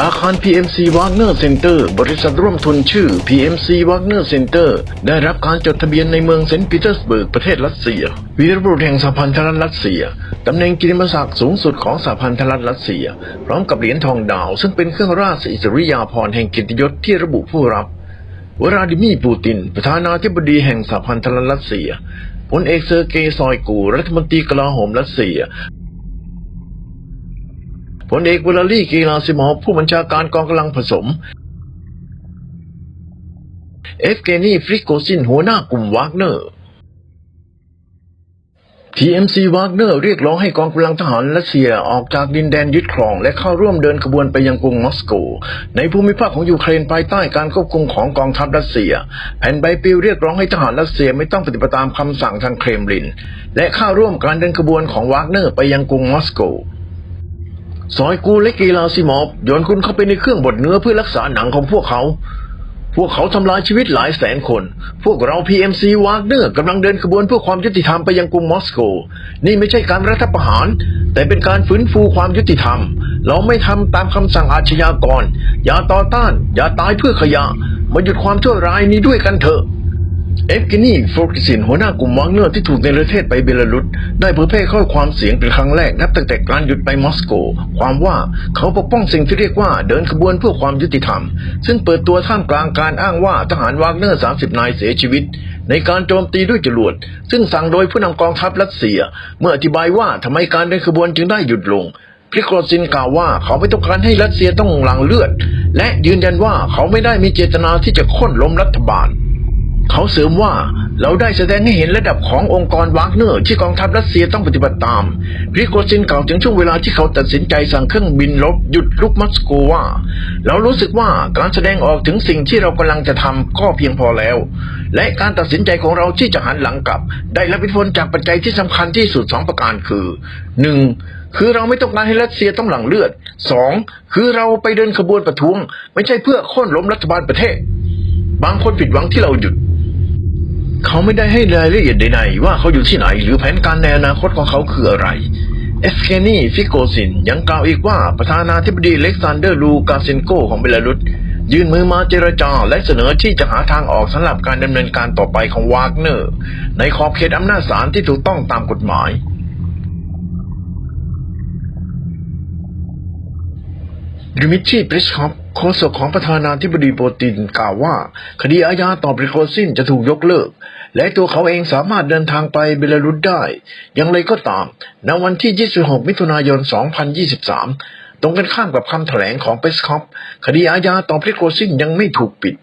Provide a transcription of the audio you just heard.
อาคาร PMC Wagner Center บริษัทร่วมทุนชื่อ PMC Wagner Center ได้รับการจดทะเบียนในเมืองเซนต์ปีเตอร์สเบิร์กประเทศรัสเซีย วีรบุรุษแห่งสหพันธรัฐรัสเซีย ตำแหน่งกิติมศักดิ์สูงสุดของสหพันธรัฐรัสเซีย พร้อมกับเหรียญทองดาว ซึ่งเป็นเครื่องราชอิสริยาภรณ์แห่งกียรติยศที่ระบุผู้รับวลาดิมีร์ปูติน ประธานาธิบดีแห่งสหพันธรัฐรัสเซียพลเอกเซอร์เกย์ซอยกู รัฐมนตรีกลาโหมรัสเซีย พลเอกวลาลี่กีลาซิมอฟผู้บัญชาการกองกำลังผสม เอฟเกนีฟริโกซินหัวหน้ากลุ่มวากเนอร์ TMC วากเนอร์เรียกร้องให้กองกำลังทหารรัสเซียออกจากดินแดนยึดครอง และเข้าร่วมเดินขบวนไปยังกรุงมอสโก ในภูมิภาคของยูเครนภายใต้การควบคุมของกองทัพรัสเซียแผ่นใบปลิวเรียกร้องให้ทหารรัสเซียไม่ต้องปฏิบัติตามคำสั่งทางเครมลิน และเข้าร่วมการเดินขบวนของวากเนอร์ไปยังกรุงมอสโก ซอยกูและกีฬาซิมอฟโยนคุณเข้าไปในเครื่องบดเนื้อเพื่อรักษาหนังของพวกเขา พวกเขาทำลายชีวิตหลายแสนคน พวกเรา PMC วากเนอร์กำลังเดินขบวนเพื่อความยุติธรรมไปยังกรุงมอสโก นี่ไม่ใช่การรัฐประหาร แต่เป็นการฟื้นฟูความยุติธรรม เราไม่ทำตามคำสั่งอาชญากร อย่าต่อต้าน อย่าตายเพื่อขยะ มาหยุดความชั่วร้ายนี้ด้วยกันเถอะ เอฟกินีโฟกิสินหัวหน้ากลุ่มวางเนอร์ที่ถูกในรเทศไปเบลารุสได้เผยแพร่ข้อความเสียงเป็นครั้งแรกนับตั้งแต่การหยุดไปมอสโก ความว่าเขาปกป้องสิ่งที่เรียกว่าเดินขบวนเพื่อความยุติธรรม ซึ่งเปิดตัวท่ามกลางการอ้างว่าทหารวากเนอร์ 30 นายเสียชีวิต ในการโจมตีด้วยจรวด ซึ่งสั่งโดยผู้นำกองทัพรัสเซีย เมื่ออธิบายว่าทำไมการเดินขบวนจึงได้หยุดลงพริโกรซินกล่าวว่าเขาไม่ต้องการให้รัสเซียต้องหลังเลือด และยืนยันว่าเขาไม่ได้มีเจตนาที่จะโค่นล้มรัฐบาล เขาเสริมว่าเราได้แสดงให้เห็นระดับขององค์กรวากเนอร์ที่กองทัพรัสเซียต้องปฏิบัติตามพริโกซินกล่าวถึงช่วงเวลาที่เขาตัดสินใจสั่งเครื่องบินลบหยุดลุกมอสโกว่า เรารู้สึกว่าการแสดงออกถึงสิ่งที่เรากำลังจะทำก็เพียงพอแล้ว และการตัดสินใจของเราที่จะหันหลังกลับ ได้รับอิทธิพลจากปัจจัยที่สำคัญที่สุดสองประการคือหนึ่งคือเราไม่ต้องการให้รัสเซียต้องหลั่งเลือดสองคือเราไปเดินขบวนประท้วง ไม่ใช่เพื่อโค่นล้มรัฐบาลประเทศ บางคนผิดหวังที่เราหยุด เขาไม่ได้ให้รายละเอียดใดๆว่าเขาอยู่ที่ไหนหรือแผนการในอนาคตของเขาคืออะไร เอฟเกนีฟิโกซินยังกล่าวอีกว่าประธานาธิบดีเล็กซานเดอร์ลูกาเซนโกของเบลารุสยื่นมือมาเจรจาและเสนอที่จะหาทางออกสำหรับการดำเนินการต่อไปของวากเนอร์ ในขอบเขตอำนาจศาลที่ถูกต้องตามกฎหมายดิมิทรีปริชคอป โฆษกของประธานาธิบดีปูตินกล่าวว่า คดีอาญาต่อปริโกซินจะถูกยกเลิก และตัวเขาเองสามารถเดินทางไปเบลารุสได้ อย่างไรก็ตาม ในวันที่ 26 มิถุนายน 2023 ตรงกันข้ามกับคำแถลงของเปสคอปคดีอาญาต่อปริโกซินยังไม่ถูกปิด